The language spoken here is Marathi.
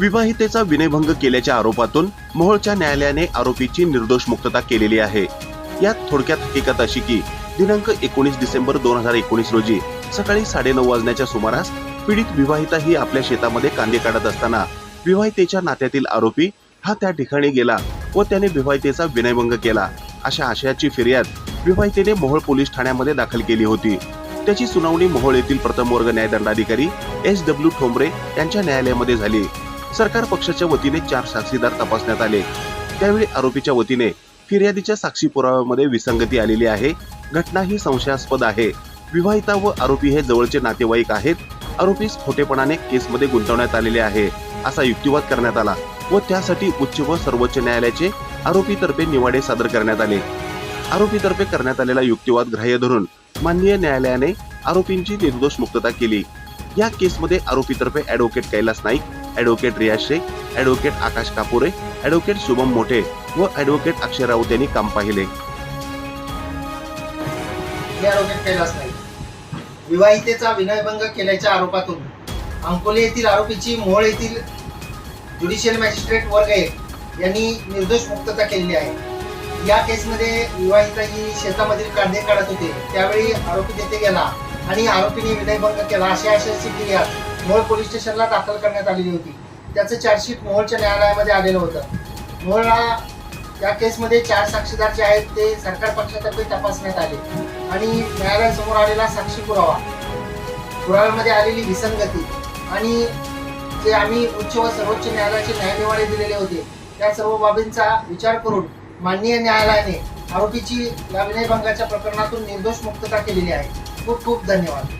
विवाहितेचा विनयभंग केल्याच्या आरोपातून मोहोळच्या न्यायालयाने आरोपीची निर्दोष मुक्तता केलेली आहे. यात थोडक्यात हकीकत अशी की दिनांक एकोणीस डिसेंबर दोन हजार एकोणीस रोजी सकाळी साडेनऊ वाजण्याच्या सुमारास पीडित विवाहिता ही आपल्या शेतामध्ये कांदे काढत असताना विवाहितेच्या नात्यातील आरोपी हा त्या ठिकाणी गेला व त्याने विवाहितेचा विनयभंग केला. अशा आशयाची फिर्याद विवाहितेने मोहोळ पोलीस ठाण्यामध्ये दाखल केली होती. त्याची सुनावणी मोहोळ येथील प्रथम वर्ग न्यायदंडाधिकारी एस डब्ल्यू ठोंबरे यांच्या न्यायालयामध्ये झाली. सरकार पक्षाच्या वतीने चार साक्षीदार तपासण्यात आले. त्यावेळी आरोपीच्या वतीने फिर्यादीच्या साक्षी पुराव्यामध्ये विसंगती आलेली आहे. घटना ही संशयास्पद आहे. विवाहिता व आरोपी हे जवळचे नातेवाईक आहेत. आरोपीस खोटेपणाने केसमध्ये गुंतवण्यात आलेले आहे असा युक्तिवाद करण्यात आला व त्यासाठी उच्च व सर्वोच्च न्यायालयाचे आरोपीतर्फे निवाडे सादर करण्यात आले. आरोपीतर्फे करण्यात आलेला युक्तिवाद ग्राह्य धरून माननीय न्यायालयाने आरोपींची निर्दोष मुक्तता केली. या केसमध्ये आरोपीतर्फे advocate Kailas Naik advocate Riya Shaikh advocate Akash Kapure advocate Shubham Mothe व ऍडव्होकेट अक्षय राऊत यांनी काम पाहिले. विवाहितेचा विनयभंग केल्याच्या आरोपातून अंकोले येथील आरोपीची मोहोळ येथील ज्युडिशियल मॅजिस्ट्रेट वर्ग एक यांनी निर्दोष मुक्तता केलेली आहे. या केसमध्ये विवाहिता ही शेतामधील कांदे काढत होते. त्यावेळी आरोपी तेथे गेला आणि आरोपीने विनयभंग केला अशा आशयाची फिर्याद मोहोळ पोलीस स्टेशनला दाखल करण्यात आलेली होती. त्याचं चार्जशीट मोहोळच्या न्यायालयामध्ये आलेलं होतं. मोहोळला या केसमध्ये चार साक्षीदार जे आहेत ते सरकार पक्षातर्फे तपासण्यात आले. आणि न्यायालयासमोर आलेला साक्षी पुरावा. पुराव्यामध्ये आलेली विसंगती आणि जे आम्ही उच्च व सर्वोच्च न्यायालयाचे न्यायनिवाडे दिलेले होते त्या सर्व बाबींचा विचार करून माननीय न्यायालयाने आरोपीची या विनयभंगाच्या प्रकरणातून निर्दोष मुक्तता केलेली आहे. खूप खूप धन्यवाद.